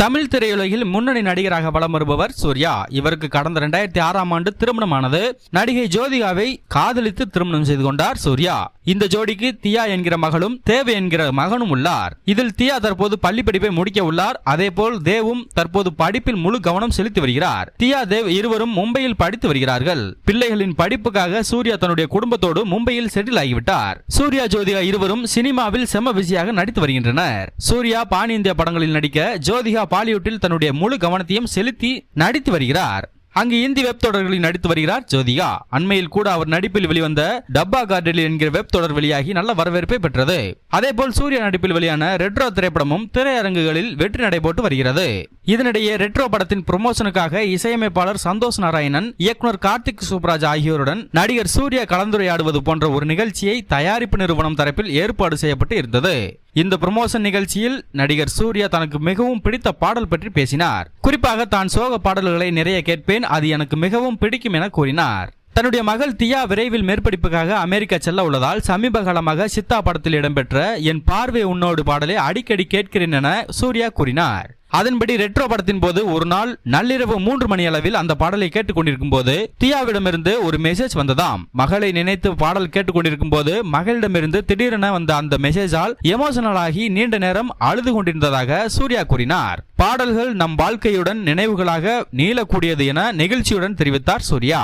தமிழ் திரையுலகில் முன்னணி நடிகராக வலம் வருபவர் சூர்யா. இவருக்கு கடந்த இரண்டாயிரத்தி ஆறாம் ஆண்டு திருமணமானது. நடிகை ஜோதிகாவை காதலித்து திருமணம் செய்து கொண்டார் சூர்யா. இந்த ஜோடிக்கு தியா என்கிற மகளும் தேவ் என்கிற மகனும் உள்ளார். இதில் தியா தற்போது பள்ளி படிப்பை முடிக்க உள்ளார். அதேபோல் தேவும் தற்போது படிப்பில் முழு கவனம் செலுத்தி வருகிறார். தியா தேவ் இருவரும் மும்பையில் படித்து வருகிறார்கள். பிள்ளைகளின் படிப்புக்காக சூர்யா தன்னுடைய குடும்பத்தோடு மும்பையில் செட்டில் ஆகிவிட்டார். சூர்யா ஜோதிகா இருவரும் சினிமாவில் செம பிஸியாக நடித்து வருகின்றனர். சூர்யா பான் இந்தியா படங்களில் நடிக்க ஜோதிகா பாலிவுட்டில் தன்னுடைய முழு கவனத்தையும் செலுத்தி நடித்து வருகிறார். அங்கு இந்தி வெப் தொடர்களில் நடித்து வருகிறார் ஜோதிகா. அண்மையில் கூட அவர் நடிப்பில் வெளிவந்த டப்பா கார்டில் என்கிற வெப் தொடர் வெளியாகி நல்ல வரவேற்பை பெற்றது. அதேபோல் சூர்யா நடிப்பில் வெளியான ரெட்ரோ திரைப்படமும் திரையரங்குகளில் வெற்றி நடைபோட்டு வருகிறது. இதனிடையே ரெட்ரோ படத்தின் ப்ரொமோஷனுக்காக இசையமைப்பாளர் சந்தோஷ் நாராயணன் இயக்குனர் கார்த்திக் சூப்ராஜ் ஆகியோருடன் நடிகர் சூர்யா கலந்துரையாடுவது போன்ற ஒரு நிகழ்ச்சியை தயாரிப்பு நிறுவனம் தரப்பில் ஏற்பாடு செய்யப்பட்டு இருந்தது. இந்த ப்ரமோஷன் நிகழ்ச்சியில் நடிகர் சூர்யா தனக்கு மிகவும் பிடித்த பாடல் பற்றி பேசினார். குறிப்பாக தான் சோக பாடல்களை நிறைய கேட்பேன் அது எனக்கு மிகவும் பிடிக்கும் என கூறினார். தன்னுடைய மகள் தியா விரைவில் மேற்படிப்புக்காக அமெரிக்கா செல்ல உள்ளதால் சமீப காலமாக சித்தா படத்தில் இடம்பெற்ற என் பார்வை உன்னோடு பாடலை அடிக்கடி கேட்கிறேன் என சூர்யா கூறினார். அதன்படி ரெட்ரோ படத்தின் போது ஒரு நாள் நள்ளிரவு மூன்று மணி அளவில் அந்த பாடலை கேட்டுக்கொண்டிருக்கும் போது தியாவிடமிருந்து ஒரு மெசேஜ் வந்ததாம். மகளை நினைத்து பாடல் கேட்டுக்கொண்டிருக்கும் போது மகளிடமிருந்து திடீரென வந்த அந்த மெசேஜால் எமோஷனல் ஆகி நீண்ட நேரம் அழுது கொண்டிருந்ததாக சூர்யா கூறினார். பாடல்கள் நம் வாழ்க்கையுடன் நினைவுகளாக நீளக்கூடியது என நெகிழ்ச்சியுடன் தெரிவித்தார் சூர்யா.